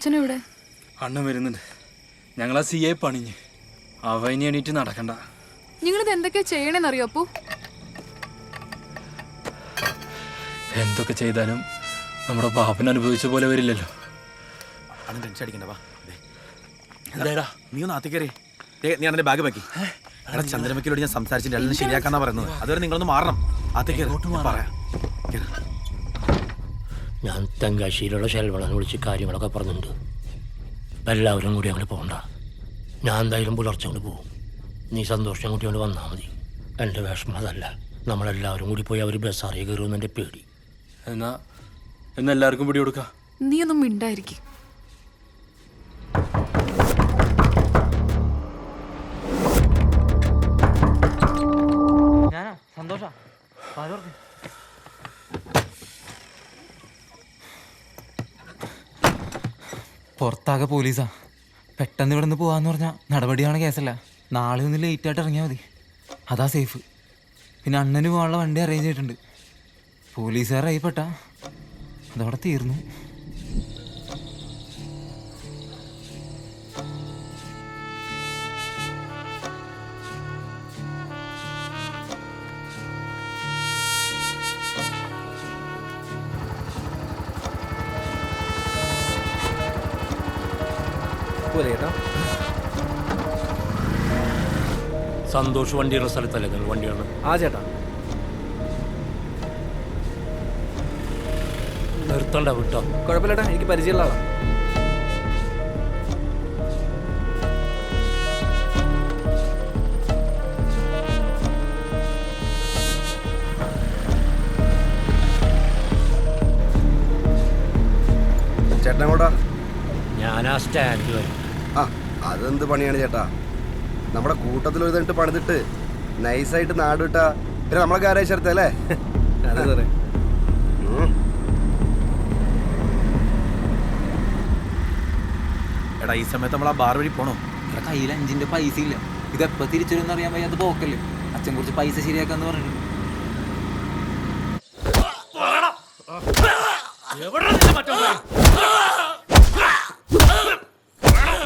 അച്ഛനെവിടെ? അണ്ണൻ വരുന്നുണ്ട്. ഞങ്ങളാ ആ സി എ പണിഞ്ഞ്. അവ ഇനി എണീറ്റ് നടക്കണ്ട. നിങ്ങളിത് എന്തൊക്കെയാ ചെയ്യണെന്നറിയോ അപ്പു? എന്തൊക്കെ ചെയ്താലും നമ്മുടെ പാപ്പൻ അനുഭവിച്ച പോലെ വരില്ലല്ലോ. അണ്ണൻ ടെൻഷൻ അടിക്കണ്ട വാ. ദേ. എന്താടാ നീ ഒന്ന് ആത്തി കയറി. നീ അണ്ണന്റെ ബാഗ് വെക്കി. എടാ ചന്ദ്രമക്കിലോട് ഞാൻ സംസാരിച്ചിട്ട് എല്ലാം ശരിയാക്കാന്നാ പറയുന്നത്. അതുവരെ നിങ്ങളൊന്ന് മാറണം. ആത്തി കയറി. പറയാം. ഞാൻ തെങ്കാശിയിലുള്ള ശെൽവണനെ വിളിച്ച് കാര്യങ്ങളൊക്കെ പറഞ്ഞിട്ടുണ്ട്. അപ്പം എല്ലാവരും കൂടി അങ്ങോട്ട് പോകണ്ട ഞാൻ എന്തായാലും പുലർച്ചെ കൊണ്ട് പോകും നീ സന്തോഷം കൂട്ടി കൊണ്ട് വന്നാൽ മതി. എന്റെ വിഷമം അതല്ല. നമ്മളെല്ലാവരും കൂടി പോയി അവർ ബസ് അറിയ കയറുമെന്ന് എന്റെ പേടി. എന്നാ എന്നാ എല്ലാവർക്കും പിടി കൊടുക്കാം. നീ ഒന്നും മിണ്ടായിരിക്കും. പുറത്താകെ പോലീസാ. പെട്ടെന്ന് ഇവിടെ നിന്ന് പോകാന്ന് പറഞ്ഞാൽ നടപടിയാണ് കേസല്ല. നാളെ ഒന്ന് ലേറ്റ് ആയിട്ട് ഇറങ്ങിയാൽ മതി. അതാ സേഫ് പിന്നെ അണ്ണന് പോകാനുള്ള വണ്ടി അറേഞ്ച് ചെയ്തിട്ടുണ്ട്. പോലീസുകാരായി പെട്ടാ തീർന്നു സന്തോഷ് വണ്ടിയുള്ള സ്ഥലത്തല്ലേ നിങ്ങൾ വണ്ടിയാണ് ആ ചേട്ടാ. നിർത്തണ്ട വിട്ടോ. കുഴപ്പമില്ലട്ടാ എനിക്ക് പരിചയമുള്ള ആളാ. ചേട്ടൻ കൂടാ ഞാൻ ആ സ്റ്റാൻഡിൽ വരും. അതെന്ത് പണിയാണ് ചേട്ടാ? നമ്മുടെ കൂട്ടത്തിൽ ഒരു തന്നിട്ട് പണിതിട്ട് നൈസായിട്ട് നാട് വിട്ടാ പിന്നെ നമ്മളെ ഗാരേജ് ചേർത്തല്ലേ അതെ സാറേ എടാ ഈ സമയത്ത് നമ്മൾ ആ ബാർ വഴി പോണോ? ഇവിടെ കയ്യിൽ അഞ്ചിന്റെ പൈസ ഇല്ല. ഇത് എപ്പോ തിരിച്ചു അറിയാൻ വയ്യാത്ത പോക്കല്ലേ? അച്ഛൻ കുറച്ച് പൈസ ശരിയാക്കാന്ന് പറഞ്ഞിട്ടുണ്ട്.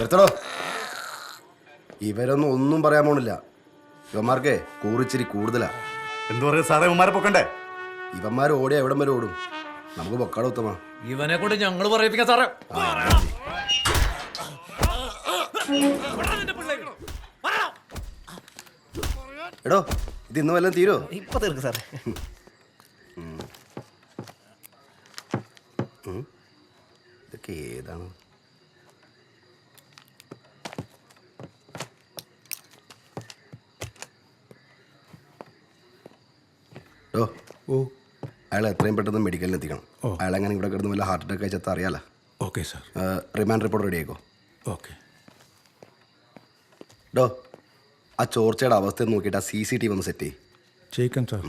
നിർത്തടോ. ഇവരൊന്നും ഒന്നും പറയാൻ പോണില്ല. ഇവന്മാർക്കേ കൂറിച്ചിരി കൂടുതലാ. എന്തു പറയുക സാറേ? ഇവന്മാരെ പൊക്കണ്ടേ? ഇവന്മാർ ഓടിയാ എവിടം വരെ ഓടും. നമുക്ക് പൊക്കാട ഉത്തമ. ഇവനെ കൊണ്ട് ഞങ്ങൾ പറയിപ്പിക്കാം സാറേ. എടോ ഇത് ഇന്ന് വല്ലതും തീരോ? ഇപ്പൊ തീർക്ക് സാറേ. ഇതൊക്കെ ഏതാണ്? ഓ. അയാൾ എത്രയും പെട്ടെന്ന് മെഡിക്കലിൽ എത്തിക്കണം. അയാൾ അങ്ങനെ ഇവിടെ കിടന്ന് വല്ല ഹാർട്ട് അറ്റാക്ക് അയച്ചാൽ അറിയാലോ? Okay sir remand report ready ആയിക്കോ? ഓക്കെ. ഡോ ആ ചോർച്ചയുടെ അവസ്ഥ നോക്കിയിട്ട് ആ സി സി ടി വി ഒന്ന് സെറ്റ് ചെയ്യും. ചെയ്യിക്കാം സാർ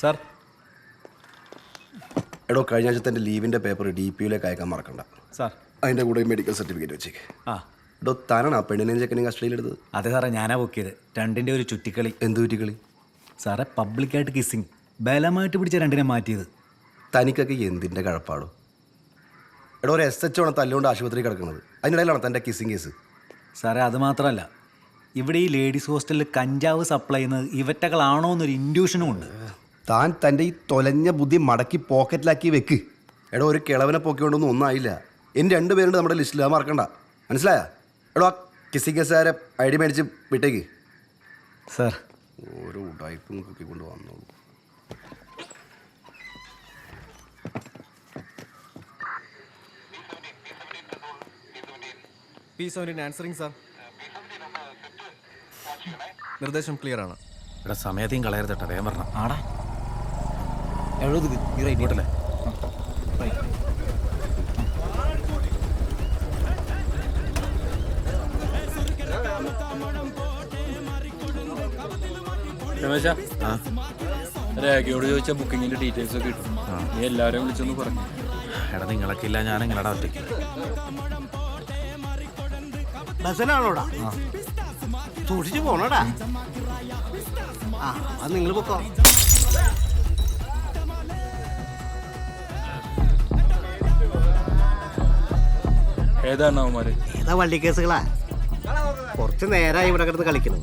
സാർ എടോ കഴിഞ്ഞ ആഴ്ചത്തെ എന്റെ ലീവിന്റെ പേപ്പർ ഡി പിയിലേക്ക് അയക്കാൻ മറക്കണ്ട. സാർ അതിന്റെ കൂടെ മെഡിക്കൽ സർട്ടിഫിക്കറ്റ് വെച്ചേക്ക്. ആ. എടോ താനാണ് ആ പെണ്ണിനെയും ചെക്കനെയും കസ്റ്റഡിയിലെടുത്തത് അതെ സാറേ ഞാനാ ബുക്ക് ചെയ്ത്. രണ്ടിന്റെ ഒരു ചുറ്റിക്കളി. എന്ത് ചുറ്റിക്കളി? സാറേ പബ്ലിക്കായിട്ട് കിസ്സിങ് ബലമായിട്ട് പിടിച്ച രണ്ടിനെ മാറ്റിയത്. തനിക്കൊക്കെ എന്തിന്റെ കഴപ്പാടോ? എടോ ഒരു എസ് എച്ച് ആണ് തല്ലുകൊണ്ട് ആശുപത്രി കിടക്കുന്നത്. അതിനിടയിലാണ് തന്റെ കിസ്സിങ് കേസ് സാറേ അത് മാത്രമല്ല. ഇവിടെ ഈ ലേഡീസ് ഹോസ്റ്റലിൽ കഞ്ചാവ് സപ്ലൈ ചെയ്യുന്നത് ഇവറ്റകളാണോ എന്നൊരു ഇൻഡ്യൂഷനും ഉണ്ട്. താൻ തന്റെ ഈ തൊലഞ്ഞ ബുദ്ധി മടക്കി പോക്കറ്റിലാക്കി വെക്ക്. എടോ ഒരു കിളവനെ പൊക്കിക്കൊണ്ടൊന്നും ഒന്നും ആയില്ല ഇനി രണ്ട് പേരുണ്ട് നമ്മുടെ ലിസ്റ്റിൽ അത് മറക്കണ്ട. മനസ്സിലായ? എടോ ആ സാറെ ഐ ഡി മേടിച്ച് വിട്ടേക്ക്. സാർ. ഓരോ ഉടായ്പും കുത്തിക്കൊണ്ട് വന്നോളൂ. പി സെവന്റീൻ ആൻസറിങ് സാർ നിർദ്ദേശം ക്ലിയർ ആണ്. ഇവിടെ സമയത്തെയും കളയരുത് കേട്ടോ വേഗം പറഞ്ഞ ആടാ. എഴുതുക ഈ റൈറ്റ് രമേശ രേഖയോട് ചോദിച്ച ബുക്കിങ്ങിന്റെ ഡീറ്റെയിൽസ് ഒക്കെ കിട്ടും. നീ എല്ലാവരെയും വിളിച്ചൊന്ന് പറഞ്ഞു എടാ നിങ്ങളൊക്കെ ഇല്ല ഞാൻ എങ്ങനെടാ ഒറ്റയ്ക്ക്. ബസ്സിലാണോടാ? സൂക്ഷിച്ചു പോണോടാ. ആ അത് നിങ്ങൾ പൊക്കോ. ഏതാണ് അവന്മാര് ഏതാ വള്ളി കേസുകളാ കുറച്ച് നേരമായി ഇവിടെ കിടന്ന് കളിക്കണം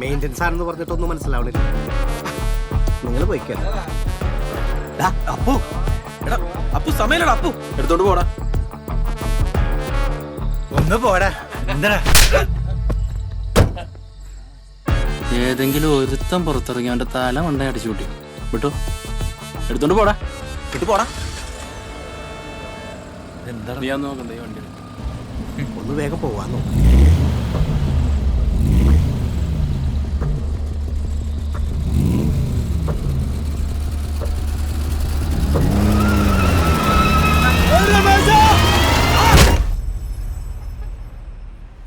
മെയിന്റെനൻസ് ആണെന്ന് പറഞ്ഞിട്ടൊന്നും മനസ്സിലാവണില്ല. നിങ്ങൾ പോയിക്കോ. ഡാ, അപ്പു. എടാ അപ്പു സമയല്ലടാ അപ്പു. എടുത്തോണ്ട് പോടാ. ഒന്ന് പോടാ. എന്താ ഏതെങ്കിലും ഒരുത്തം പുറത്തിറങ്ങി അവന്റെ തല മണ്ട അടിച്ചു കൂട്ടി. വിട്ടോ. എടുത്തോണ്ട് പോടാ. ഇട്ട് പോടാ. എന്താ അന്ന് നോക്കണ്ടേ ഈ വണ്ടി ഒന്ന് വേഗം പോവാന്നോ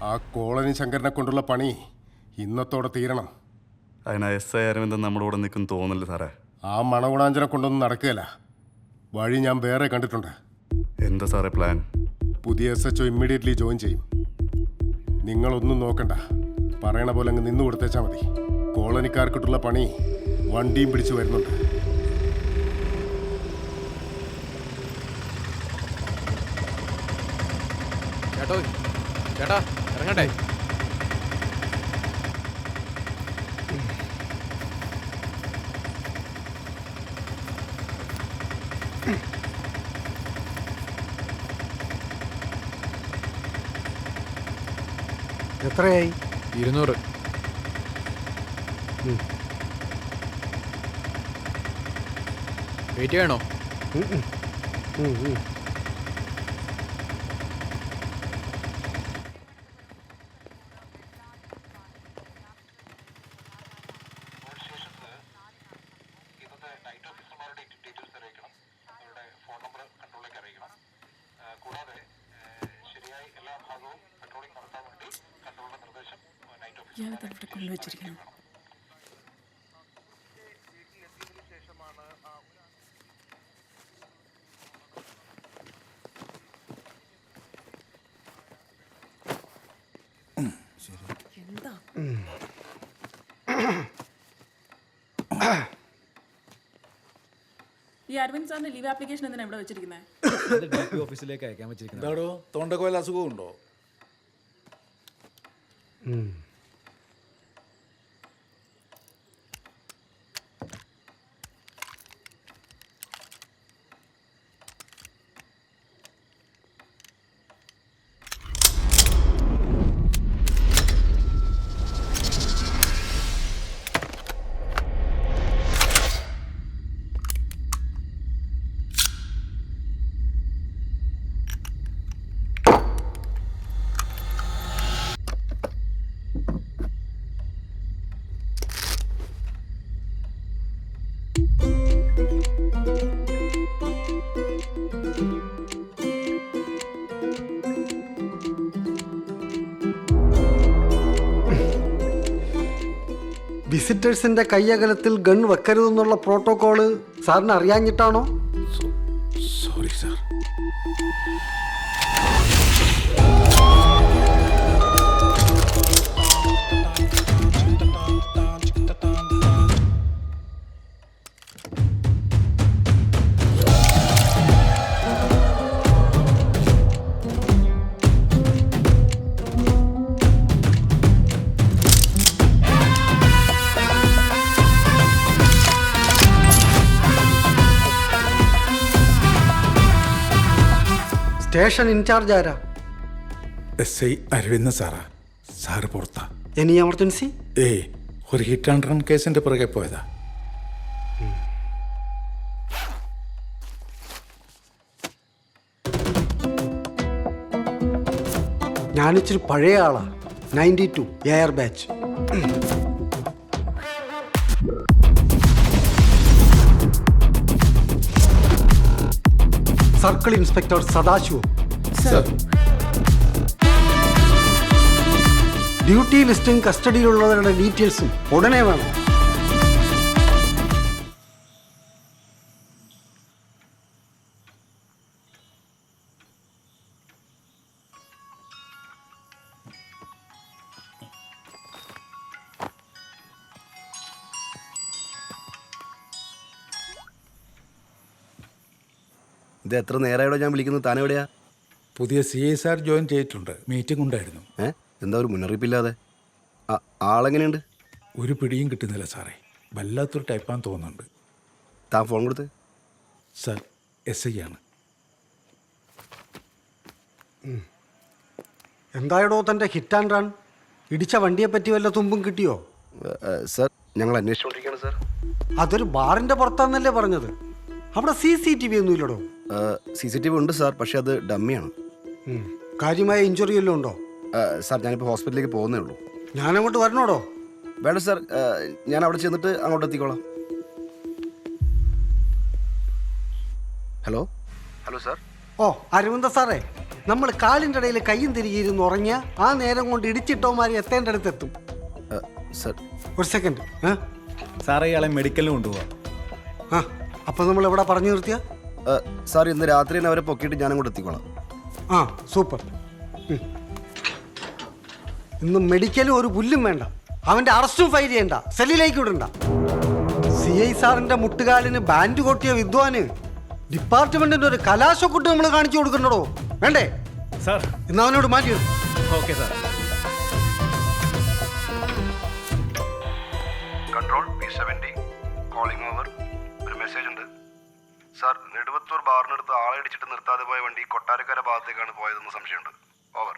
ആ കോളനി ശങ്കരനെ കൊണ്ടുള്ള പണി ഇന്നത്തോടെ തീരണം. അതിന് എസ് ഐ അരവിന്ദൻ നമ്മുടെ കൂടെ നിൽക്കും തോന്നില്ല സാറേ. ആ മണഗുണാഞ്ചനെ കൊണ്ടൊന്നും നടക്കുകയില്ല. വഴി ഞാൻ വേറെ കണ്ടിട്ടുണ്ട്. എന്താ സാറേ പ്ലാൻ പുതിയ S H O immediately join ചെയ്യും. നിങ്ങളൊന്നും നോക്കണ്ട. പറയണ പോലെ അങ്ങ് നിന്ന് കൊടുത്തേച്ചാൽ മതി. കോളനിക്കാർക്കിട്ടുള്ള പണി വണ്ടിയും പിടിച്ചു വരുന്നുണ്ട്. ചേട്ടോ ചേട്ടാ ഇറങ്ങട്ടെ. എത്രയായി? ഇരുന്നൂറ്. വെയിറ്റ് ചെയ്യണോ? ഇയാളിത് എവിടെ കൊണ്ടുവച്ചിരിക്കുന്നു എന്താ? ഈ അരവിന്ദ് സാറിന്റെ ലീവ് ആപ്ലിക്കേഷൻ എന്തിനാ ഇവിടെ വെച്ചിരിക്കുന്നത് ഓഫീസിലേക്ക് അയക്കാൻ വെച്ചിരിക്കുന്നത് എന്താടോ അസുഖമുണ്ടോ വിസിറ്റേഴ്സിന്റെ കൈയകലത്തിൽ ഗൺ വെക്കരുതെന്നുള്ള പ്രോട്ടോകോൾ സാറിന് അറിയാഞ്ഞിട്ടാണോ? സ്റ്റേഷൻ ഇൻചാർജ് ആരാ? എസ് ഐ അരവിന്ദ സാറാ. സാറ് പുറത്താ. എനി എമർജൻസി ഏ ഒരു ഹിറ്റ് ആൻഡ് റൺ കേസിന്റെ പുറകെ പോയതാ. ഞാനിച്ചിരി പഴയ ആളാ. Ninety two air batch circle inspector Sadashivam. Duty ലിസ്റ്റും കസ്റ്റഡിയിലുള്ളവരുടെ ഡീറ്റെയിൽസും ഉടനെ വേണം. ഇത് എത്ര നേരമായിടോ ഞാൻ വിളിക്കുന്നത്? താൻ എവിടെയാ പുതിയ സി എസ് ആർ ജോയിൻ ചെയ്തിട്ടുണ്ട്. മീറ്റിംഗ് ഉണ്ടായിരുന്നു. ഏ? എന്താ ഒരു മുന്നറിയിപ്പില്ലാതെ? ആ- ആളെങ്ങനെയുണ്ട്? ഒരു പിടിയും കിട്ടുന്നില്ല സാറേ. വല്ലാത്തൊരു ടൈപ്പാന്ന് തോന്നുന്നുണ്ട്. താൻ ഫോൺ കൊടുത്ത്? സാർ എസ് ഐ ആണ്. എന്തായടോ തന്റെ ഹിറ്റ് ആൻഡ് റൺ ഇടിച്ച വണ്ടിയെ പറ്റി വല്ല തുമ്പും കിട്ടിയോ? ഏ, ഏ, സാർ ഞങ്ങൾ അന്വേഷിച്ചുകൊണ്ടിരിക്കുകയാണ് സാർ. അതൊരു ബാറിന്റെ പുറത്താന്നല്ലേ പറഞ്ഞത്? അവിടെ സി സി ടി വി ഒന്നും ഇല്ലടോ. സി സി ടി വി ഉണ്ട് സാർ പക്ഷെ അത് ഡമ്മിയാണ്. കാര്യമായ ഇഞ്ചുറി എല്ലാം ഉണ്ടോ? സാർ ഞാനിപ്പോൾ ഹോസ്പിറ്റലിലേക്ക് പോകുന്നേ ഉള്ളൂ. ഞാൻ അങ്ങോട്ട് വരണോടോ? വേണ്ട സാർ ഞാൻ അവിടെ ചെന്നിട്ട് അങ്ങോട്ട് എത്തിക്കോളാം. ഹലോ? Hello sir. ഓ അരവിന്ദ സാറേ നമ്മൾ കാലിന്റെ ഇടയിൽ കയ്യും തിരികെയിരുന്ന് ഉറങ്ങിയ ആ നേരം കൊണ്ട് ഇടിച്ചിട്ടോമാരി എത്തേണ്ട അടുത്ത് എത്തും സാർ. ഒരു സെക്കൻഡ് സാറേ ഇയാളെ മെഡിക്കലിന് കൊണ്ടുപോകാം ആ അപ്പോൾ നമ്മൾ എവിടെ പറഞ്ഞു നിർത്തിയ? സാർ ഇന്ന് രാത്രി തന്നെ അവരെ പൊക്കിയിട്ട് ഞാനും കൂടെ എത്തിക്കോളാം. ആ സൂപ്പർ. ഇന്ന് മെഡിക്കലും ഒരു പുല്ലും വേണ്ട. അവന്റെ അറസ്റ്റും ഫയൽ ചെയ്യണ്ട. സെല്ലിലേക്ക് വിടണ്ട. സി ഐ സാറിന്റെ മുട്ടുകാലിന് ബാൻഡ് കൊട്ടിയ വിദ്വാന് ഡിപ്പാർട്ട്മെന്റിന്റെ ഒരു കലാശക്കുട്ട് നമ്മൾ കാണിച്ചു കൊടുക്കണ്ടോ വേണ്ടേ? സാർ. ഇന്ന് അവനോട് മാറ്റി ഇട്. Okay sir. ഇടിച്ചിട്ട് നിർത്താതെ പോയ വണ്ടി കൊട്ടാരക്കര ഭാഗത്തേക്കാണ് പോയതെന്ന് സംശയമുണ്ട്. ഓവർ